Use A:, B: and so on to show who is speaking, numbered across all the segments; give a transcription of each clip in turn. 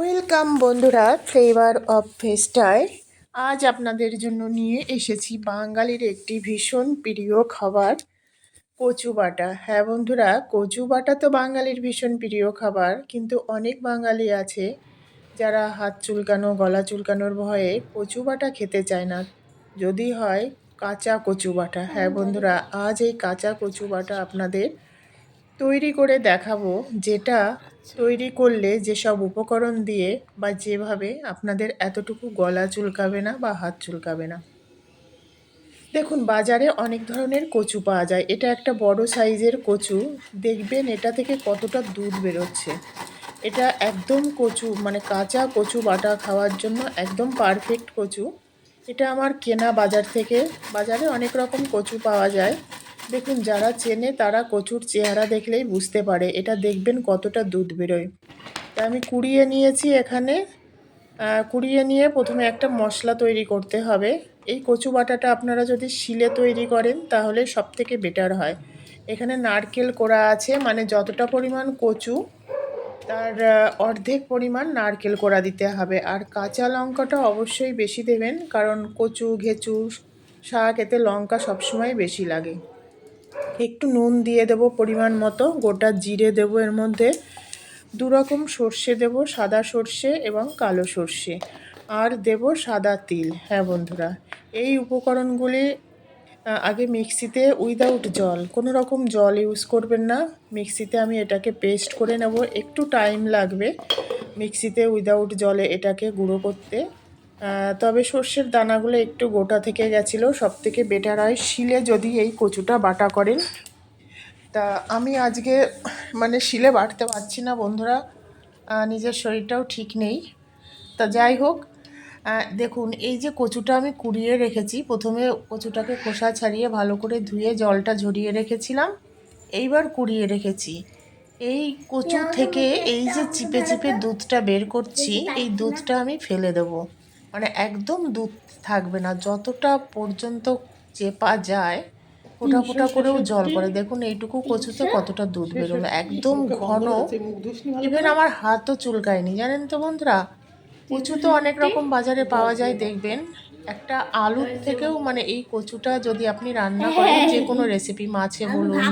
A: Welcome বন্ধুরা, flavour of ফেস্টায়। আজ আপনাদের জন্য নিয়ে এসেছি বাঙালির একটি ভীষণ প্রিয় খাবার, কচু বাটা। হ্যাঁ বন্ধুরা, কচু বাটা তো বাঙালির ভীষণ প্রিয় খাবার, কিন্তু অনেক বাঙালি আছে যারা হাত চুলকানো, গলা চুলকানোর ভয়ে কচু বাটা খেতে চায় না। যদি হয় কাঁচা কচু বাটা। হ্যাঁ বন্ধুরা, আজ এই কাঁচা কচু বাটা আপনাদের তৈরি করে দেখাবো যেটা তৈরি করলে যেসব উপকরণ দিয়ে বা যেভাবে আপনাদের এতটুকু গলা চুলকাবে না বা হাত চুলকাবে না। দেখুন বাজারে অনেক ধরনের কচু পাওয়া যায়। এটা একটা বড় সাইজের কচু। দেখবেন এটা থেকে কতটা দুধ বেরোচ্ছে। এটা একদম কচু মানে কাঁচা কচু বাটা খাওয়ার জন্য একদম পারফেক্ট কচু। এটা আমার কেনা বাজার থেকে। বাজারে অনেক রকম কচু পাওয়া যায়। দেখুন, যারা চেনে তারা কচুর চেহারা দেখলেই বুঝতে পারে। এটা দেখবেন কতটা দুধ বেরোয়। তা আমি কুড়িয়ে নিয়েছি এখানে। কুড়িয়ে নিয়ে প্রথমে একটা মশলা তৈরি করতে হবে। এই কচু বাটাটা আপনারা যদি শিলে তৈরি করেন, তাহলে সব থেকে বেটার হয়। এখানে নারকেল করা আছে মানে যতটা পরিমাণ কচু, তার অর্ধেক পরিমাণ নারকেল কোড়া দিতে হবে। আর কাঁচা লঙ্কাটা অবশ্যই বেশি দেবেন, কারণ কচু, ঘেঁচু, শাক, এতে লঙ্কা সবসময় বেশি লাগে। একটু নুন দিয়ে দেব পরিমাণ মতো, গোটা জিরে দেব এর মধ্যে। দু রকম সর্ষে দেব, সাদা সর্ষে এবং কালো সর্ষে। আর দেব সাদা তিল হ্যাঁ বন্ধুরা। এই উপকরণগুলি আগে মিক্সিতে উইদাউট জল, কোনো রকম জল ইউজ করবেন না। মিক্সিতে আমি এটাকে পেস্ট করে নেব, একটু টাইম লাগবে মিক্সিতে উইদাউট জলে এটাকে গুঁড়ো করতে। তবে সর্ষের দানাগুলো একটু গোটা থেকে গেছিল। সব থেকে বেটার হয় শিলে যদি এই কচুটা বাটা করেন। তা আমি আজকে মানে শিলে বাটতে পারছি না বন্ধুরা। নিজের শরীরটাও ঠিক নেই। তা যাই হোক দেখুন, এই যে কচুটা আমি কুড়িয়ে রেখেছি, প্রথমে কচুটাকে খোসা ছাড়িয়ে ভালো করে ধুয়ে জলটা ঝরিয়ে রেখেছিলাম। এইবার কুড়িয়ে রেখেছি। এই কচু থেকে এই যে চিপে চিপে দুধটা বের করছি, এই দুধটা আমি ফেলে দেবো। মানে একদম দুধ থাকবে না। যতটা পর্যন্ত চেপা যায় ফোটা ফোটা করেও জল করে দেখুন এইটুকু কচুতে কতটা দুধ বেরোলো। একদম ঘন। ইভেন আমার হাতও চুলকায়নি। জানেন তো বন্ধুরা কচু তো অনেক রকম বাজারে পাওয়া যায় দেখবেন। একটা আলুর থেকেও মানে এই কচুটা যদি আপনি রান্না করেন যে কোনো রেসিপি মাছে বলুন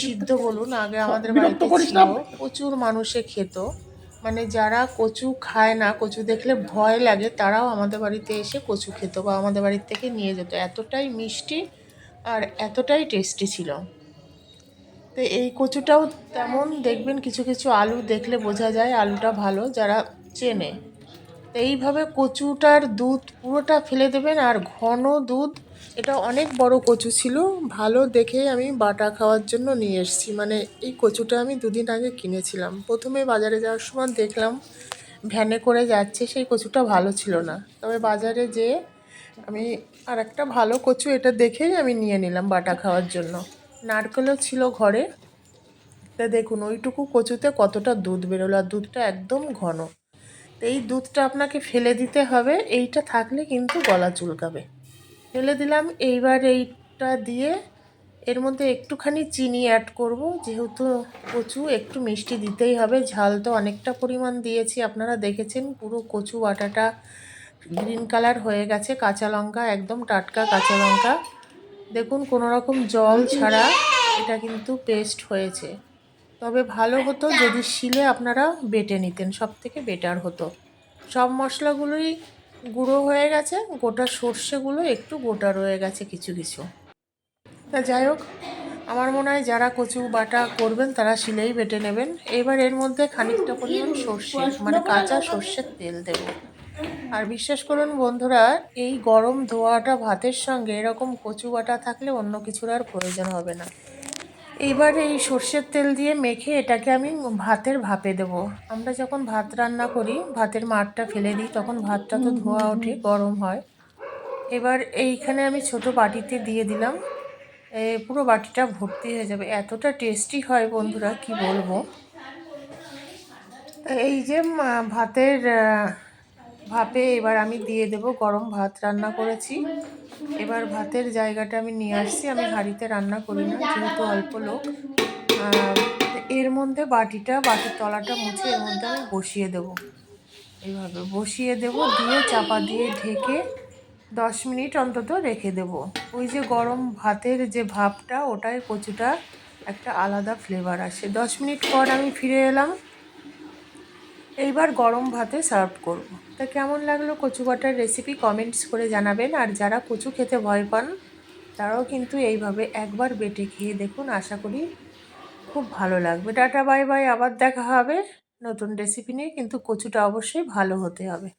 A: সিদ্ধ বলুন আগে আমাদের বাড়িতে ছিল। প্রচুর মানুষে খেত। মানে যারা কচু খায় না, কচু দেখলে ভয় লাগে, তারাও আমাদের বাড়িতে এসে কচু খেত বা আমাদের বাড়ির থেকে নিয়ে যেত। এতটাই মিষ্টি আর এতটাই টেস্টি ছিল। তো এই কচুটাও তেমন দেখবেন কিছু কিছু আলু দেখলে বোঝা যায় আলুটা ভালো, যারা চেনে। তো এইভাবে কচুটার দুধ পুরোটা ফেলে দেবেন আর ঘন দুধ এটা অনেক বড় কচু ছিল। ভালো দেখে আমি বাটা খাওয়ার জন্য নিয়ে এসেছি। মানে এই কচুটা আমি দুদিন আগে কিনেছিলাম। প্রথমে বাজারে যাওয়ার সময় দেখলাম ভ্যানে করে যাচ্ছে, সেই কচুটা ভালো ছিল না। তবে বাজারে যেয়ে আমি আর একটা ভালো কচু এটা দেখেই আমি নিয়ে নিলাম বাটা খাওয়ার জন্য। নারকেলও ছিল ঘরে। তা দেখুন, ওইটুকু কচুতে কতটা দুধ বেরোলো আর দুধটা একদম ঘন। এই দুধটা আপনাকে ফেলে দিতে হবে। এইটা থাকলে কিন্তু গলা চুলকাবে। ফেলে দিলাম। এইবার এইটা দিয়ে এর মধ্যে একটুখানি চিনি অ্যাড করব। যেহেতু কচু একটু মিষ্টি দিতেই হবে, ঝাল তো অনেকটা পরিমাণ দিয়েছি। আপনারা দেখেছেন পুরো কচু বাটাটা গ্রিন কালার হয়ে গেছে। কাঁচা লঙ্কা, একদম টাটকা কাঁচা লঙ্কা। দেখুন, কোনো রকম জল ছাড়া এটা কিন্তু পেস্ট হয়েছে। তবে ভালো হতো যদি শিলে আপনারা বেটে নিতেন সব থেকে বেটার হতো। সব মশলাগুলোই গুঁড়ো হয়ে গেছে, গোটা সর্ষেগুলো একটু গোটা রয়ে গেছে কিছু কিছু। তা যাই হোক, আমার মনে হয় যারা কচু বাটা করবেন তারা শিলেই বেটে নেবেন। এবার এর মধ্যে খানিকটা পরিমাণ সর্ষে মানে কাঁচা সর্ষের তেল দেব। আর বিশ্বাস করুন বন্ধুরা, এই গরম ধোয়াটা ভাতের সঙ্গে এরকম কচু বাটা থাকলে অন্য কিছুর আর প্রয়োজন হবে না। এইবার এই সর্ষের তেল দিয়ে মেখে এটাকে আমি ভাতের ভাপে দেব। আমরা যখন ভাত রান্না করি, ভাতের মাঠটা ফেলে দিই, তখন ভাতটা তো ধোয়া ওঠে, গরম হয়। এবার এইখানে আমি ছোট বাটিতে দিয়ে দিলাম। পুরো বাটিটা ভর্তি হয়ে যাবে। এতটা টেস্টি হয় বন্ধুরা, কি বলব? এই যে ভাতের ভাপে এবার আমি দিয়ে দেব গরম ভাত রান্না করেছি। এবার ভাতের জায়গাটা আমি নিয়ে আসছি, আমি হাঁড়িতে রান্না করি না, যেহেতু অল্প লোক। এর মধ্যে বাটিটা, বাটির তলাটা মুছে এর মধ্যে আমি বসিয়ে দেব। এইভাবে বসিয়ে দেব, দিয়ে চাপা দিয়ে ঢেকে দশ মিনিট অন্তত রেখে দেব। ওই যে গরম ভাতের যে ভাপটা ওটাই কচুটা একটা আলাদা ফ্লেভার আসে। দশ মিনিট পর আমি ফিরে এলাম। এইবার গরম ভাতে সার্ভ করব। তা কেমন লাগল কচু বাটার রেসিপি কমেন্টস করে জানাবেন? আর যারা কচু খেতে ভয় পান, তারাও কিন্তু এইভাবে একবার বেটে খেয়ে দেখুন। আশা করি খুব ভালো লাগবে। Tata, bye bye. আবার দেখা হবে নতুন রেসিপি নিয়ে। কিন্তু কচুটা অবশ্যই ভালো হতে হবে।